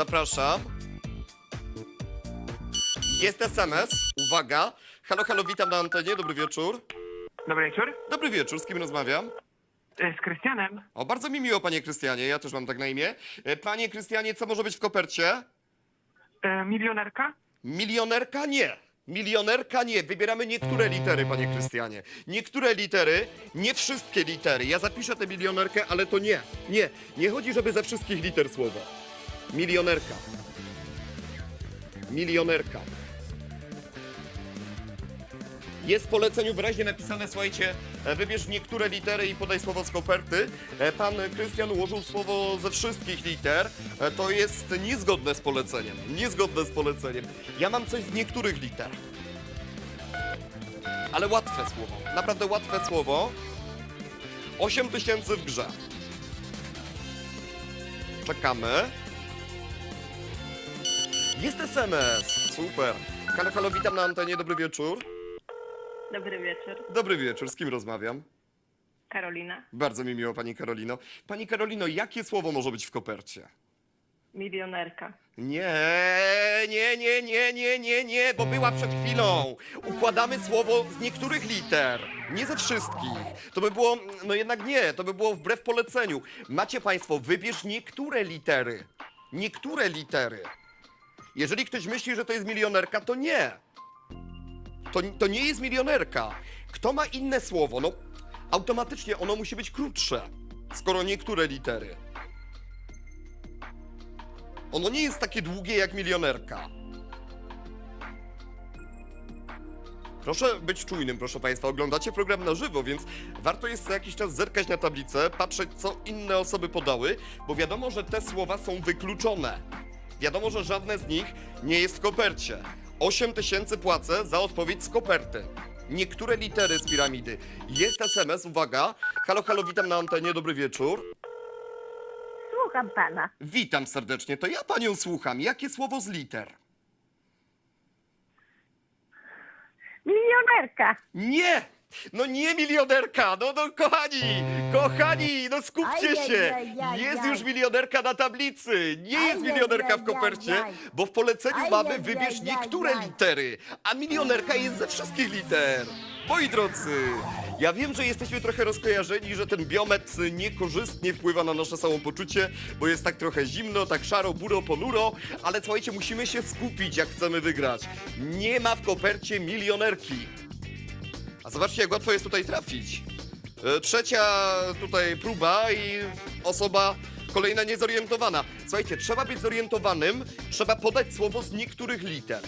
Zapraszam. Jest SMS. Uwaga. Halo, halo, witam na antenie. Dobry wieczór. Dobry wieczór. Dobry wieczór, z kim rozmawiam? E, Z Krystianem. O, bardzo mi miło, panie Krystianie. Ja też mam tak na imię. E, Panie Krystianie, co może być w kopercie? E, milionerka? Milionerka nie. Milionerka nie. Wybieramy niektóre litery, panie Krystianie. Niektóre litery, nie wszystkie litery. Ja zapiszę tę milionerkę, ale to nie. Nie. Nie chodzi, żeby ze wszystkich liter słowo. Milionerka. Milionerka. Jest w poleceniu wyraźnie napisane, słuchajcie, e, wybierz niektóre litery i podaj słowo z koperty. E, Pan Krystian ułożył słowo ze wszystkich liter. E, To jest niezgodne z poleceniem. Niezgodne z poleceniem. Ja mam coś z niektórych liter. Ale łatwe słowo. Naprawdę łatwe słowo. 8 tysięcy w grze. Czekamy. Jest SMS. Super. Halo, halo, witam na antenie. Dobry wieczór. Dobry wieczór. Dobry wieczór, z kim rozmawiam? Karolina. Bardzo mi miło, pani Karolino. Pani Karolino, jakie słowo może być w kopercie? Milionerka. Nie, nie, nie, nie, nie, nie, nie, bo była przed chwilą. Układamy słowo z niektórych liter, nie ze wszystkich. To by było, no jednak nie, to by było wbrew poleceniu. Macie państwo, wybierz niektóre litery. Niektóre litery. Jeżeli ktoś myśli, że to jest milionerka, to nie. To, to nie jest milionerka. Kto ma inne słowo? No, automatycznie ono musi być krótsze, skoro niektóre litery. Ono nie jest takie długie jak milionerka. Proszę być czujnym, proszę Państwa. Oglądacie program na żywo, więc warto jest co jakiś czas zerkać na tablicę, patrzeć, co inne osoby podały, bo wiadomo, że te słowa są wykluczone. Wiadomo, że żadne z nich nie jest w kopercie. 8 tysięcy płacę za odpowiedź z koperty. Niektóre litery z piramidy. Jest SMS, uwaga. Halo, halo, witam na antenie, dobry wieczór. Słucham pana. Witam serdecznie, to ja panią słucham. Jakie słowo z liter? Milionerka. Nie! No nie milionerka! No, no kochani! Kochani, no skupcie się! Jest już milionerka na tablicy! Nie jest milionerka w kopercie, bo w poleceniu mamy wybierz niektóre litery, a milionerka jest ze wszystkich liter! Moi drodzy, ja wiem, że jesteśmy trochę rozkojarzeni, że ten biomet niekorzystnie wpływa na nasze samopoczucie, bo jest tak trochę zimno, tak szaro, buro, ponuro, ale słuchajcie, musimy się skupić, jak chcemy wygrać. Nie ma w kopercie milionerki. Zobaczcie, jak łatwo jest tutaj trafić. E, Trzecia tutaj próba i osoba kolejna niezorientowana. Słuchajcie, trzeba być zorientowanym, trzeba podać słowo z niektórych liter.